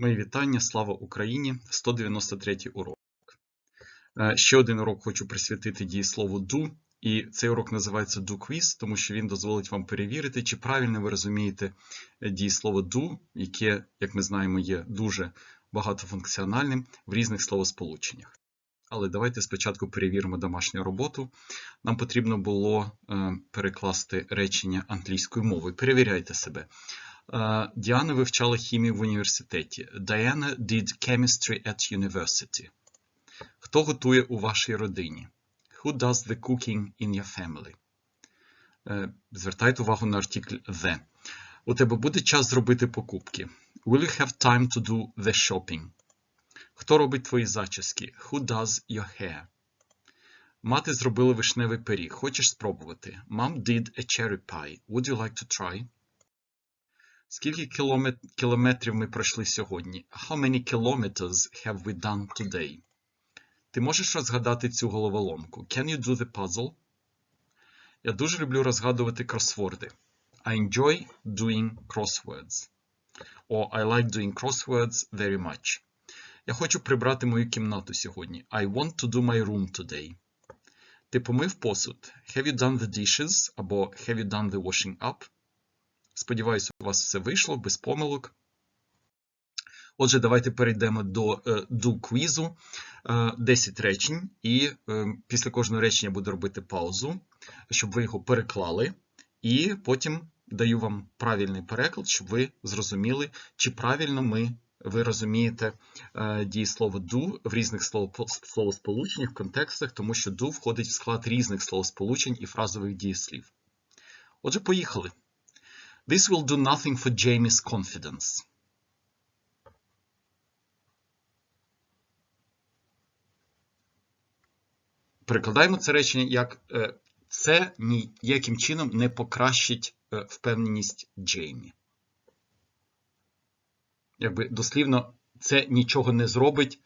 Мої вітання, слава Україні! 193 урок. Е, Ще один урок хочу присвятити дієслову do, і цей урок називається quiz, тому що він дозволить вам перевірити, чи правильно ви розумієте е, дієслово do, яке, як ми знаємо, є дуже багатофункціональним в різних словосполученнях. Але давайте спочатку перевіримо домашню роботу. Нам потрібно було е, перекласти речення англійською мовою. Перевіряйте себе. Е, Діана вивчала хімію в університеті. Diana did chemistry at university. Хто готує у вашій родині? Who does the cooking in your family? Е, Звертайте увагу на артикль the. У тебе буде час зробити покупки. Will you have time to do the shopping? Хто робить твої зачіски? Who does your hair? Мати зробила вишневий пиріг. Хочеш спробувати? Mom did a cherry pie. Would you like to try? Скільки кілометрів ми пройшли сьогодні? How many kilometers have we done today? Ти можеш розгадати цю головоломку? Can you do the puzzle? Я дуже люблю розгадувати кросворди. I enjoy doing crosswords. Or I like doing crosswords very much. Я хочу прибрати мою кімнату сьогодні. I want to do my room today. Ти помив посуд? Have you done the dishes? Або have you done the washing up? Сподіваюся, у вас все вийшло без помилок. Отже, давайте перейдемо до е, do квізу. Е, 10 речень, і е, після кожного речення буду робити паузу, щоб ви його переклали, і потім даю вам правильний переклад, щоб ви зрозуміли, чи правильно ми, ви розумієте е, дієслово do в різних слово- словосполученнях, контекстах, тому що do входить в склад різних словосполучень і фразових дієслів. Отже, поїхали. This will do nothing for Jamie's confidence. Перекладаємо це речення як е, це ніяким чином не покращить е, впевненість Джеймі. Якби дослівно, це нічого не зробить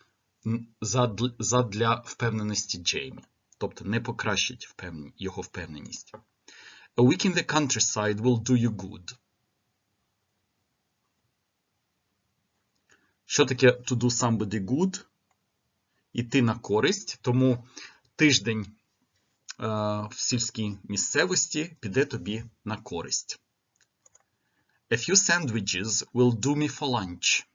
задля впевненості Джеймі. Тобто не покращить його впевненість. A week in the countryside will do you good. Що таке to do somebody good? Іти на користь, тому тиждень е, в сільській місцевості піде тобі на користь. A few sandwiches will do me for lunch.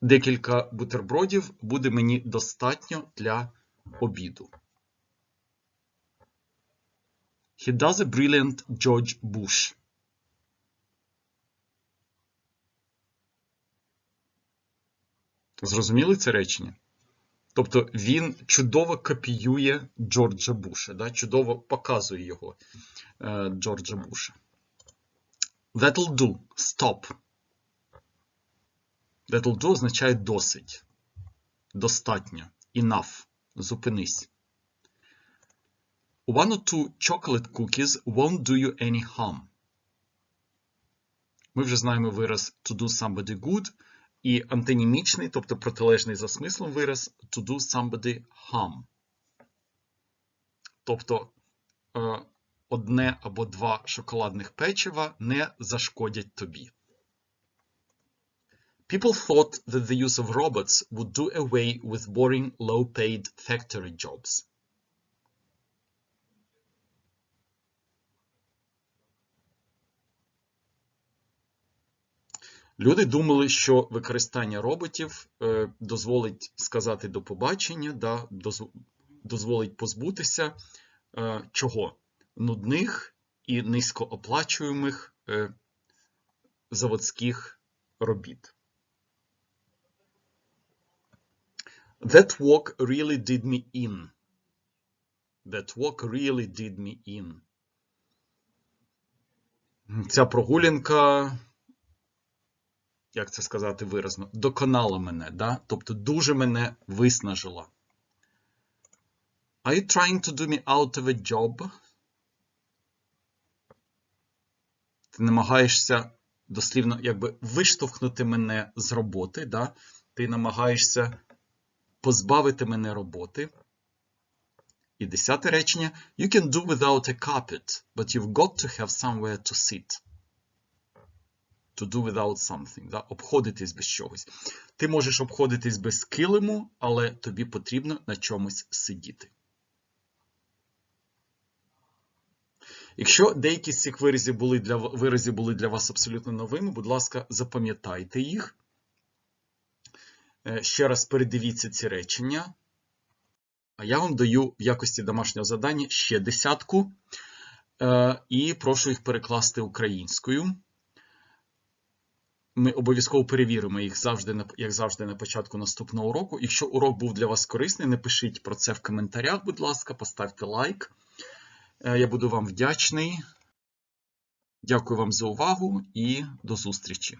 Декілька бутербродів буде мені достатньо для обіду. He does a brilliant George Bush. Зрозуміли це речення? Тобто він чудово копіює Джорджа Буша, да? чудово показує його е, Джорджа Буша. That'll do. Stop. That'll do означає досить. Достатньо. Enough. Зупинись. One or two chocolate cookies won't do you any harm. Ми вже знаємо вираз to do somebody good і антонімічний, тобто протилежний за смислом вираз to do somebody harm. Тобто е, одне або два шоколадних печива не зашкодять тобі. People thought that the use of robots would do away with boring, low-paid factory jobs. Люди думали, що використання роботів е, дозволить сказати до побачення, да, дозв- дозволить позбутися е, чого? Нудних і низькооплачуємих е, заводських робіт. That walk really did me in. That walk really did me in. Ця прогулянка як це сказати виразно, доконала мене, да? тобто дуже мене виснажила. Are you trying to do me out of a job? Ти намагаєшся дослівно якби виштовхнути мене з роботи, да? ти намагаєшся позбавити мене роботи. І десяте речення. You can do without a carpet, but you've got to have somewhere to sit. to do without something, да? обходитись без чогось. Ти можеш обходитись без килиму, але тобі потрібно на чомусь сидіти. Якщо деякі з цих виразів були для, виразів були для вас абсолютно новими, будь ласка, запам'ятайте їх. Е, Ще раз передивіться ці речення. А я вам даю в якості домашнього завдання ще десятку. Е, І прошу їх перекласти українською. Ми обов'язково перевіримо їх завжди, як завжди, на початку наступного уроку. Якщо урок був для вас корисний, напишіть про це в коментарях, будь ласка, поставте лайк. Е, Я буду вам вдячний. Дякую вам за увагу і до зустрічі!